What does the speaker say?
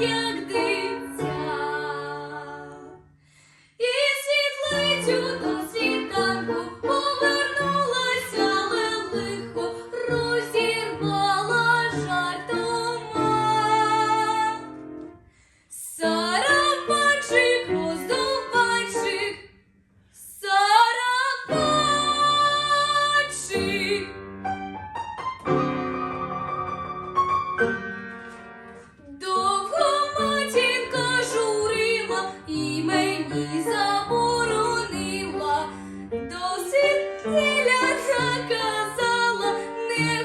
як дитя, і світлицю. Неля казала не.